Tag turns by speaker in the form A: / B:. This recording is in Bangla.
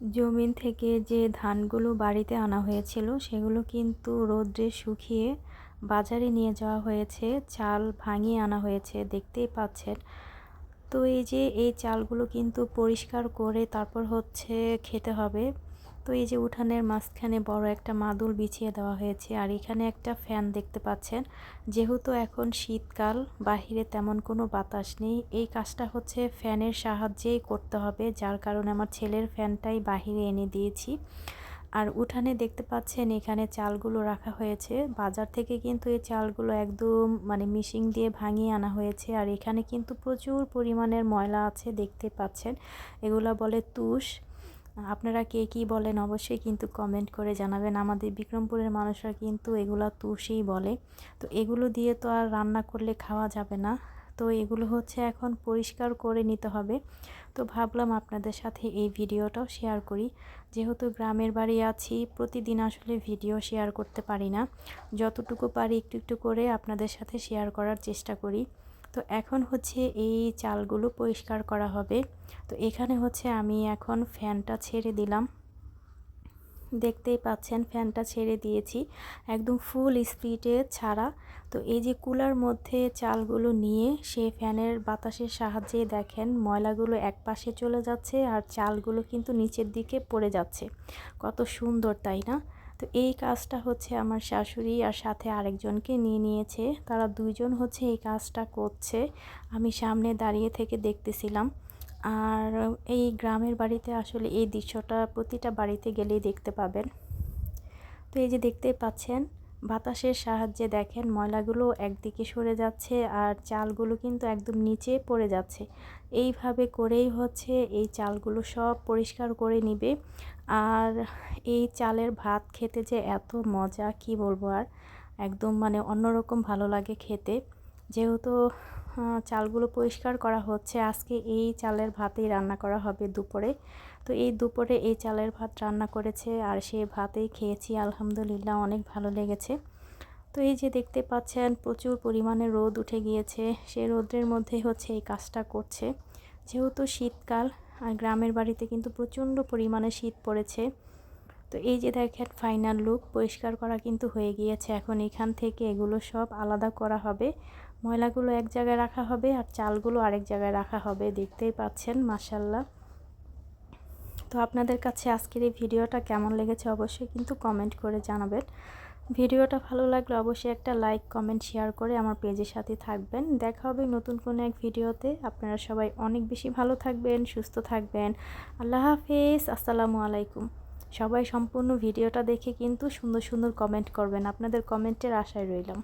A: জমিন থেকে যে ধানগুলো বাড়িতে আনা হয়েছিল, সেগুলো কিন্তু রোদ্রে শুকিয়ে বাজারে নিয়ে যাওয়া হয়েছে, চাল ভাঙিয়ে আনা হয়েছে, দেখতেই পাচ্ছেন। তো এই যে এই চালগুলো কিন্তু পরিষ্কার করে তারপর হচ্ছে খেতে হবে। তো এই যে উঠানের মাঝখানে বড় একটা মাদুল বিছিয়ে দেওয়া হয়েছে, আর এখানে একটা ফ্যান দেখতে পাচ্ছেন। যেহেতু এখন শীতকাল, বাহিরে তেমন কোনো বাতাস নেই। এই কাজটা হচ্ছে ফ্যানের সাহায্যেই করতে হবে, যার কারণে আমার ছেলের ফ্যানটাই বাহিরে এনে দিয়েছি। আর উঠানে দেখতে পাচ্ছেন এখানে চালগুলো রাখা হয়েছে। বাজার থেকে কিন্তু এই চালগুলো একদম মানে মিশিং দিয়ে ভাঙিয়ে আনা হয়েছে, আর এখানে কিন্তু প্রচুর পরিমাণের ময়লা আছে দেখতে পাচ্ছেন। এগুলো বলে তুষ। আপনারা কে কী বলেন অবশ্যই কিন্তু কমেন্ট করে জানাবেন। আমাদের বিক্রমপুরের মানুষরা কিন্তু এগুলো তুষই বলে। তো এগুলো দিয়ে তো আর রান্না করলে খাওয়া যাবে না। তো এগুলো হচ্ছে এখন পরিষ্কার করে নিতে হবে। তো ভাবলাম আপনাদের সাথে এই ভিডিওটাও শেয়ার করি। যেহেতু গ্রামের বাড়ি আছি, প্রতিদিন আসলে ভিডিও শেয়ার করতে পারি না। যতটুকু পারি একটু একটু করে আপনাদের সাথে শেয়ার করার চেষ্টা করি। তো এখন হচ্ছে এই চালগুলো পরিষ্কার করা হবে। তো এখানে হচ্ছে আমি এখন ফ্যানটা ছেড়ে দিলাম। দেখতেই পাচ্ছেন ফ্যানটা ছেড়ে দিয়েছি। একদম ফুল স্পিডে ছাড়া। তো এই যে কুলার মধ্যে চালগুলো নিয়ে সে ফ্যানের বাতাসের সাহায্যে দেখেন ময়লাগুলো এক পাশে চলে যাচ্ছে আর চালগুলো কিন্তু নিচের দিকে পড়ে যাচ্ছে। কত সুন্দর, তাই না? তো এই কাজটা হচ্ছে আমার শাশুড়ি আর সাথে আরেকজনকে নিয়ে নিয়েছে। তারা দুইজন হচ্ছে এই কাজটা করছে। আমি সামনে দাঁড়িয়ে থেকে দেখতেছিলাম। আর এই গ্রামের বাড়িতে আসলে এই দৃশ্যটা প্রতিটা বাড়িতে গেলেই দেখতে পাবেন। তো এই যে দেখতে পাচ্ছেন বাতাসের সাহায্যে দেখেন ময়লাগুলো একদিকে সরে যাচ্ছে আর চালগুলো কিন্তু একদম নিচে পড়ে যাচ্ছে। এইভাবে করেই হচ্ছে এই চালগুলো সব পরিষ্কার করে নিবে। আর এই চালের ভাত খেতে যে এত মজা, কি বলব আর? একদম মানে অন্যরকম ভালো লাগে খেতে। যেহেতু চালগুলো পরিষ্কার করা হচ্ছে। আজকে এই চালের ভাতেই রান্না করা হবে দুপুরে। তো এই দুপুরে এই চালের ভাত রান্না করেছে আর সেই ভাতেই খেয়েছি, আলহামদুলিল্লাহ অনেক ভালো লেগেছে। তো এই যে দেখতে পাচ্ছেন, প্রচুর পরিমাণে রোদ উঠে গিয়েছে। সেই রোদের মধ্যে হচ্ছে এই কাজটা করছে। যেহেতু শীতকাল, আর গ্রামের বাড়িতে কিন্তু প্রচণ্ড পরিমাণে শীত পড়েছে। তো এই যে দেখেন ফাইনাল লুক পরিষ্কার করা কিন্তু হয়ে গিয়েছে। এখন এখান থেকে এগুলো সব আলাদা করা হবে। ময়লাগুলো এক জায়গায় রাখা হবে আর চালগুলো আরেক জায়গায় রাখা হবে, দেখতেই পাচ্ছেন মাসাল্লাহ তো আপনাদের কাছে আজকের এই ভিডিওটা কেমন লেগেছে অবশ্যই কিন্তু কমেন্ট করে জানাবেন। ভিডিওটা ভালো লাগলে অবশ্যই একটা লাইক কমেন্ট শেয়ার করে আমার পেজের সাথে থাকবেন। দেখা হবে নতুন কোনো এক ভিডিওতে। আপনারা সবাই অনেক বেশি ভালো থাকবেন, সুস্থ থাকবেন। আল্লাহ হাফেজ, আসসালামু আলাইকুম। সবাই সম্পূর্ণ ভিডিওটা দেখে কিন্তু সুন্দর সুন্দর কমেন্ট করবেন। আপনাদের কমেন্টের আশায় রইলাম।